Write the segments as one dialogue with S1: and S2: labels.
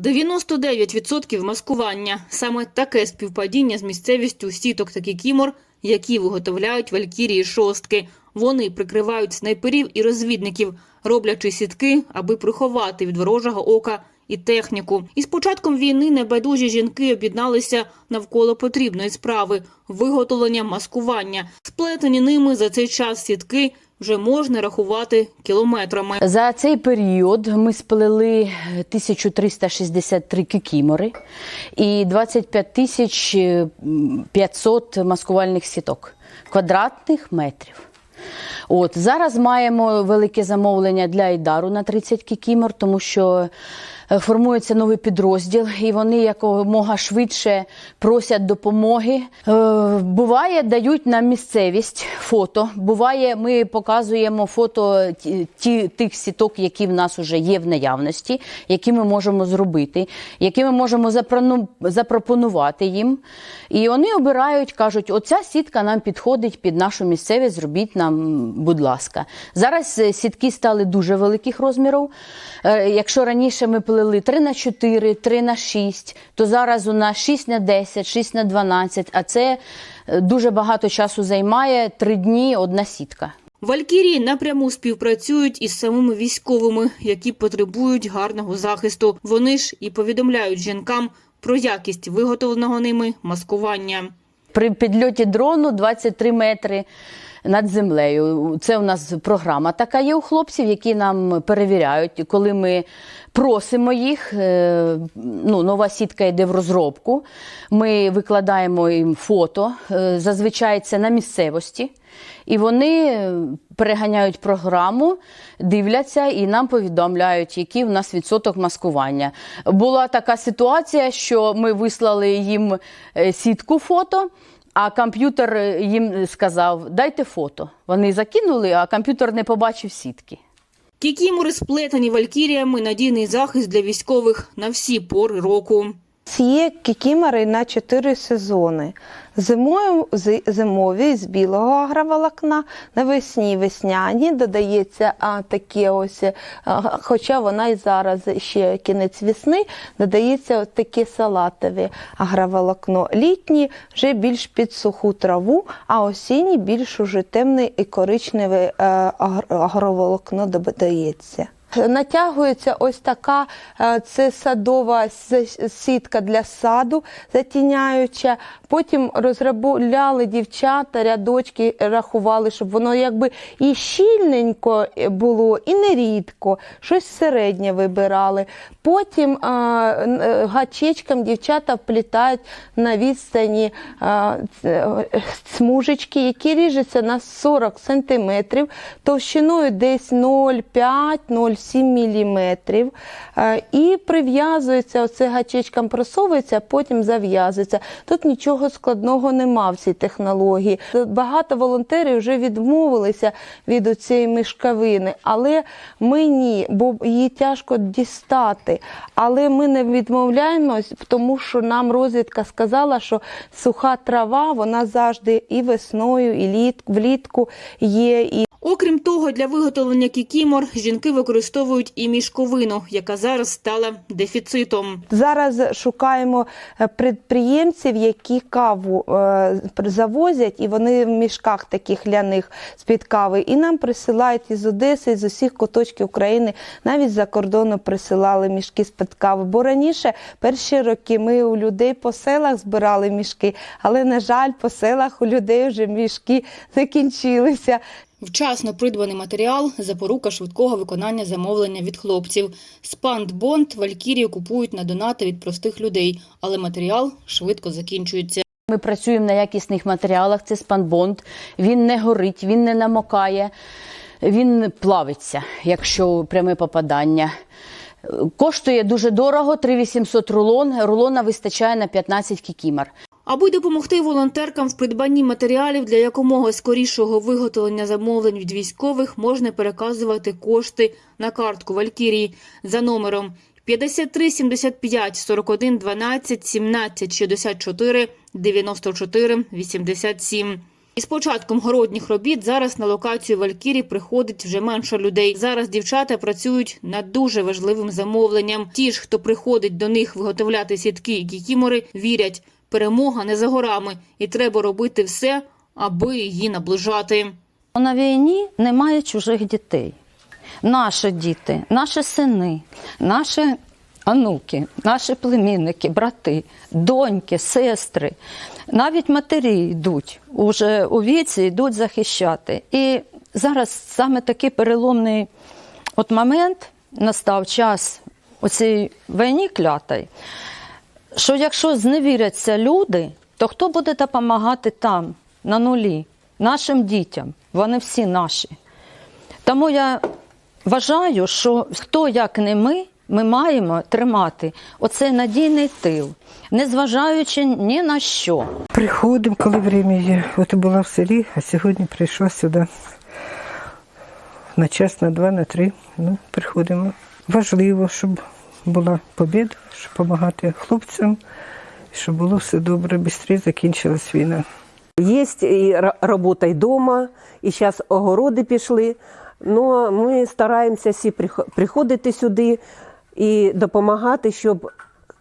S1: 99% маскування саме таке співпадіння з місцевістю сіток та кікімор, які виготовляють валькірії шостки. Вони прикривають снайперів і розвідників, роблячи сітки, аби приховати від ворожого ока і техніку. І з початком війни небайдужі жінки об'єдналися навколо потрібної справи виготовлення маскування. Сплетені ними за цей час сітки вже можна рахувати кілометрами.
S2: За цей період ми сплели 1363 кікімори і 25 500 маскувальних сіток квадратних метрів. От зараз маємо велике замовлення для Айдару на 30 кікімор, тому що е, формується новий підрозділ, і вони якомога швидше просять допомоги. Е, буває, дають нам місцевість фото. Буває, ми показуємо фото ті, тих сіток, які в нас вже є в наявності, які ми можемо зробити, які ми можемо запропонувати їм. І вони обирають, кажуть, оця сітка нам підходить під нашу місцевість, зробіть нам, будь ласка. Зараз е, сітки стали дуже великих розмірів. Е, Якщо раніше ми плели 3 на 4, 3 на 6, то зараз у нас 6 на 10, 6 на 12, а це е, дуже багато часу займає 3 дні одна сітка.
S1: Валькірії напряму співпрацюють із самими військовими, які потребують гарного захисту. Вони ж і повідомляють жінкам про якість виготовленого ними маскування.
S2: При підльоті дрону 23 метри над землею. Це у нас програма така є у хлопців, які нам перевіряють, коли ми просимо їх. е, Ну, нова сітка йде в розробку. Ми викладаємо їм фото. е, Зазвичай це на місцевості. І вони переганяють програму, дивляться і нам повідомляють, який в нас відсоток маскування. Була така ситуація, що ми вислали їм е, сітку фото. А комп'ютер е, їм сказав: дайте фото. Вони закинули, а комп'ютер не побачив сітки.
S1: Кікімори сплетені валькіріями надійний захист для військових на всі пори року.
S3: Ці кікімори на 4 сезони. Зимою зимові з білого агроволокна, навесні весняні додається а, таке ось, а, хоча вона і зараз ще кінець весни, додається от таке салатове агроволокно. Літні вже більш під суху траву, а осінні більш уже темне і коричневе е, агроволокно додається. Натягується ось така е, це садова сітка для саду затіняюча. Потім розробляли дівчата, рядочки рахували, щоб воно якби і щільненько було, і нерідко, щось середнє вибирали. Потім е, е, гачечком дівчата вплітають на відстані е, е, смужечки, які ріжуться на 40 сантиметрів, товщиною десь 0,5-0,7 міліметрів. Е, І прив'язується, оце гачечком просовується, а потім зав'язується. Тут нічого складного нема в цій технології. Багато волонтерів вже відмовилися від цієї мішковини, але ми ні, бо її тяжко дістати. Але ми не відмовляємось, тому що нам розвідка сказала, що суха трава вона завжди і весною, і літ, влітку є. І
S1: Окрім того, для виготовлення кікімор жінки використовують і мішковину, яка зараз стала дефіцитом.
S3: Зараз шукаємо е, підприємців, які каву е, завозять, і вони в мішках таких ляних з-під кави. І нам присилають із Одеси, з усіх куточків України, навіть за кордону присилали мішки з-під кави. Бо раніше, перші роки, ми у людей по селах збирали мішки, але, на жаль, по селах у людей вже мішки закінчилися.
S1: Вчасно придбаний матеріал – запорука швидкого виконання замовлення від хлопців. Спандбонд Валькірію купують на донати від простих людей, але матеріал швидко закінчується.
S2: Ми працюємо на якісних матеріалах, це спанбонд. Він не горить, він не намокає, він плавиться, якщо пряме попадання. Коштує дуже дорого, 3800 рулон. Рулона вистачає на 15 кікімар.
S1: Аби допомогти волонтеркам в придбанні матеріалів для якомога скорішого виготовлення замовлень від військових, можна переказувати кошти на картку Валькірії за номером 53 75 41 12 17 64 94 87. Із початком городніх робіт зараз на локацію Валькірі приходить вже менше людей. Зараз дівчата працюють над дуже важливим замовленням. Ті ж, хто приходить до них виготовляти сітки і кікімори, вірять, перемога не за горами, і треба робити все, аби її наближати.
S4: На війні немає чужих дітей. Наші діти, наші сини, наші онуки, наші племінники, брати, доньки, сестри, навіть матері йдуть уже у віці, йдуть захищати. І зараз саме такий переломний от момент настав час у цій війні клятій, що якщо зневіряться люди, то хто буде допомагати там, на нулі, нашим дітям? Вони всі наші. Тому я вважаю, що хто як не ми, ми маємо тримати оцей надійний тил, незважаючи ні на що.
S5: Приходимо, коли время є. От була в селі, а сьогодні прийшла сюди. На час, на два, на три. Ну, приходимо. Важливо, щоб була побіда, щоб допомагати хлопцям, щоб було все добре, швидше закінчилась війна.
S6: И ра- работа и дома, і зараз огороди пішли. Но ми стараємося всі прих- приходити сюди і допомагати, щоб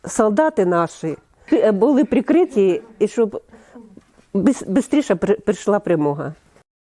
S6: солдати наші були прикриті і щоб швидше прийшла перемога.